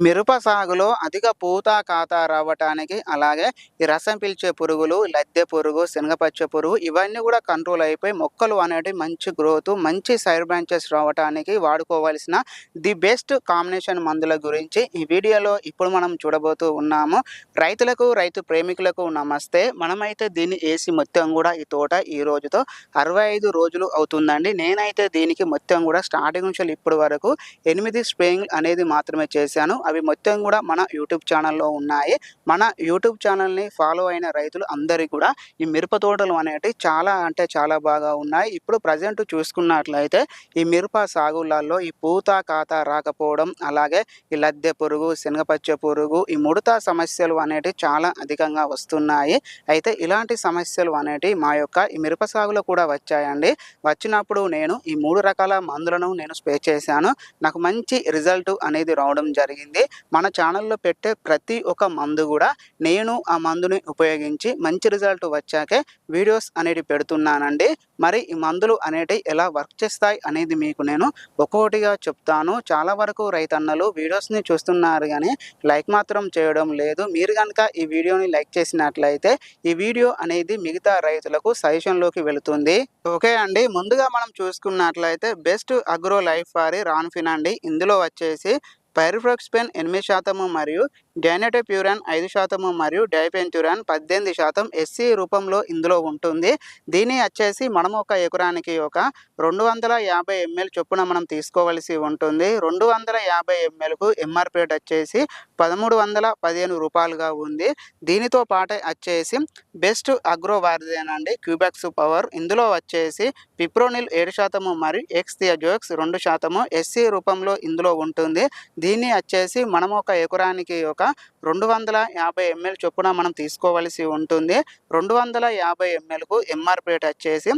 మిరప సాగులో అధిక పూత ఖాతా రావటానికి అలాగే ఈ రసం పీల్చే పురుగులు లద్దె పురుగు శనగపచ్చ పురుగు ఇవన్నీ కూడా కంట్రోల్ అయిపోయి మొక్కలు అనేవి మంచి గ్రోత్ మంచి సైడ్ బ్రాంచెస్ రావటానికి వాడుకోవాల్సిన ది బెస్ట్ కాంబినేషన్ మందుల గురించి ఈ వీడియోలో ఇప్పుడు మనం చూడబోతూ ఉన్నాము. రైతులకు రైతు ప్రేమికులకు నమస్తే. మనమైతే దీన్ని వేసి మొత్తం కూడా ఈ తోట ఈ రోజుతో అరవై ఐదు రోజులు అవుతుందండి. నేనైతే దీనికి మొత్తం కూడా స్టార్టింగ్ నుంచి ఇప్పటి వరకు ఎనిమిది స్ప్రేయింగ్ అనేది మాత్రమే చేశాను. అవి మొత్తం కూడా మన యూట్యూబ్ ఛానల్లో ఉన్నాయి. మన యూట్యూబ్ ఛానల్ని ఫాలో అయిన రైతులు అందరికీ కూడా ఈ మిరప తోటలు అనేవి చాలా అంటే చాలా బాగా ఉన్నాయి. ఇప్పుడు ప్రజెంట్ చూసుకున్నట్లయితే ఈ మిరప సాగులలో ఈ పూత ఖాతా రాకపోవడం అలాగే ఈ లద్దె పురుగు శనగపచ్చ పురుగు ఈ ముడత సమస్యలు అనేటివి చాలా అధికంగా వస్తున్నాయి. అయితే ఇలాంటి సమస్యలు అనేటివి మా యొక్క ఈ మిరప సాగులో కూడా వచ్చాయండి. వచ్చినప్పుడు నేను ఈ మూడు రకాల మందులను నేను స్ప్రే చేశాను. నాకు మంచి రిజల్ట్ అనేది రావడం జరిగింది. మన ఛానల్లో పెట్టే ప్రతి ఒక్క మందు కూడా నేను ఆ మందుని ఉపయోగించి మంచి రిజల్ట్ వచ్చాకే వీడియోస్ అనేవి పెడుతున్నానండి. మరి ఈ మందులు అనేటివి ఎలా వర్క్ చేస్తాయి అనేది మీకు నేను ఒక్కొక్కటిగా చెప్తాను. చాలా వరకు రైతన్నలు వీడియోస్ని చూస్తున్నారు కానీ లైక్ మాత్రం చేయడం లేదు. మీరు కనుక ఈ వీడియోని లైక్ చేసినట్లయితే ఈ వీడియో అనేది మిగతా రైతులకు సజెషన్లోకి వెళుతుంది. ఓకే అండి. ముందుగా మనం చూసుకున్నట్లయితే బెస్ట్ అగ్రో లైఫ్ వారి రాన్ఫిన్ అండి. ఇందులో వచ్చేసి పైరిఫ్రాక్స్పెన్ ఎనిమిది శాతము మరియు డైనటోప్యూరాన్ ఐదు శాతము మరియు డైపెంతురాన్ పద్దెనిమిది శాతం ఎస్సీ రూపంలో ఇందులో ఉంటుంది. దీని వచ్చేసి మనం ఒక ఎకరానికి ఒక రెండు వందల యాభై ఎంఎల్ చొప్పున మనం తీసుకోవలసి ఉంటుంది. రెండు వందల యాభై ఎంఎల్కు ఎంఆర్పి రేట్ వచ్చేసి పదమూడు వందల పదిహేను రూపాయలుగా ఉంది. దీనితో పాటే వచ్చేసి బెస్ట్ అగ్రో వారిదేనండి క్యూబాక్స్ పవర్. ఇందులో వచ్చేసి పిప్రోనిల్ ఏడు శాతము మరియు ఎక్స్థియాజోక్స్ రెండు శాతము. ఎస్సీ రూపంలో ఇందులో ఉంటుంది. దీన్ని వచ్చేసి మనం ఒక ఎకరానికి ఒక రెండు వందల యాభై ఎంఎల్ చొప్పున మనం తీసుకోవలసి ఉంటుంది. రెండు వందల యాభై ఎంఎల్కు ఎంఆర్పి రేట్ వచ్చేసి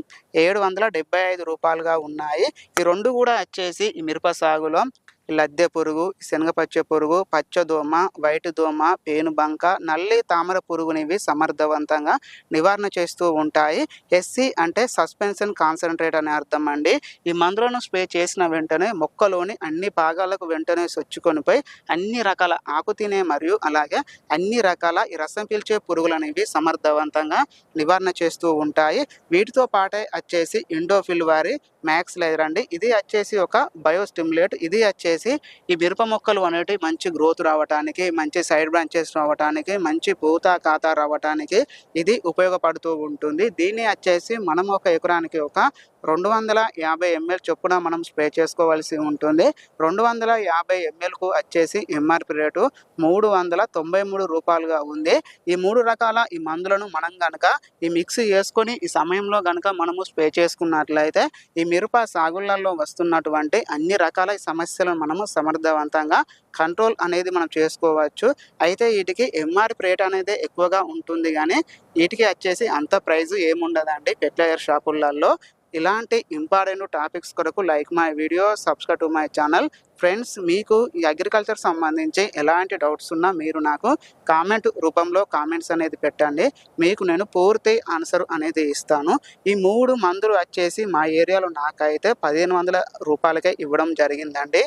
ఏడు వందల డెబ్బై ఐదు రూపాయలుగా ఉన్నాయి. ఈ రెండు కూడా వచ్చేసి ఈ మిరప సాగులో లద్దె పురుగు శనగపచ్చ పురుగు పచ్చదోమ వైట్ దోమ పేనుబంక నల్లి తామర పురుగునివి సమర్థవంతంగా నివారణ చేస్తూ ఉంటాయి. ఎస్సీ అంటే సస్పెన్షన్ కాన్సన్ట్రేట్ అనే అర్థం అండి. ఈ మందులను స్ప్రే చేసిన వెంటనే మొక్కలోని అన్ని భాగాలకు వెంటనే సొచ్చుకొనిపోయి అన్ని రకాల ఆకు తినే మరియు అలాగే అన్ని రకాల ఈ రసం పీల్చే పురుగులు అనేవి సమర్థవంతంగా నివారణ చేస్తూ ఉంటాయి. వీటితో పాటే వచ్చేసి ఇండోఫిల్ వారి మ్యాక్స్ లేదర్ అండి ఇది వచ్చేసి ఒక బయోస్టిమ్యులేట్. ఇది వచ్చేసి ఈ మిరప మొక్కలు అనేవి మంచి గ్రోత్ రావడానికి మంచి సైడ్ బ్రాంచెస్ రావడానికి మంచి పూత ఖాతా రావడానికి ఇది ఉపయోగపడుతూ ఉంటుంది. దీన్ని వచ్చేసి మనం ఒక ఎకరానికి ఒక రెండు వందల యాభై ఎంఎల్ చొప్పున మనం స్ప్రే చేసుకోవాల్సి ఉంటుంది. రెండు వందల యాభై ఎంఎల్కు వచ్చేసి ఎంఆర్పి రేటు మూడు వందల తొంభై మూడు రూపాయలుగా ఉంది. ఈ మూడు రకాల ఈ మందులను మనం కనుక ఈ మిక్స్ చేసుకొని ఈ సమయంలో కనుక మనము స్ప్రే చేసుకున్నట్లయితే ఈ మిరప సాగులలో వస్తున్నటువంటి అన్ని రకాల సమస్యలను మనము సమర్థవంతంగా కంట్రోల్ అనేది మనం చేసుకోవచ్చు. అయితే వీటికి ఎంఆర్పి రేట్ అనేది ఎక్కువగా ఉంటుంది కానీ వీటికి వచ్చేసి అంత ప్రైజు ఏముండదండి. ఫెర్టిలైజర్ షాపులలో ఇలాంటి ఇంపార్టెంట్ టాపిక్స్ కొరకు like my video subscribe to my channel. Friends మీకు ఈ అగ్రికల్చర్ సంబంధించి ఎలాంటి డౌట్స్ ఉన్నా మీరు నాకు కామెంట్ రూపంలో కామెంట్స్ అనేది పెట్టండి. మీకు నేను పూర్తి ఆన్సర్ అనేది ఇస్తాను. ఈ మూడు మందులు వచ్చేసి మా ఏరియాలో నాకైతే పదిహేను వందల రూపాయలకే ఇవ్వడం జరిగిందండి.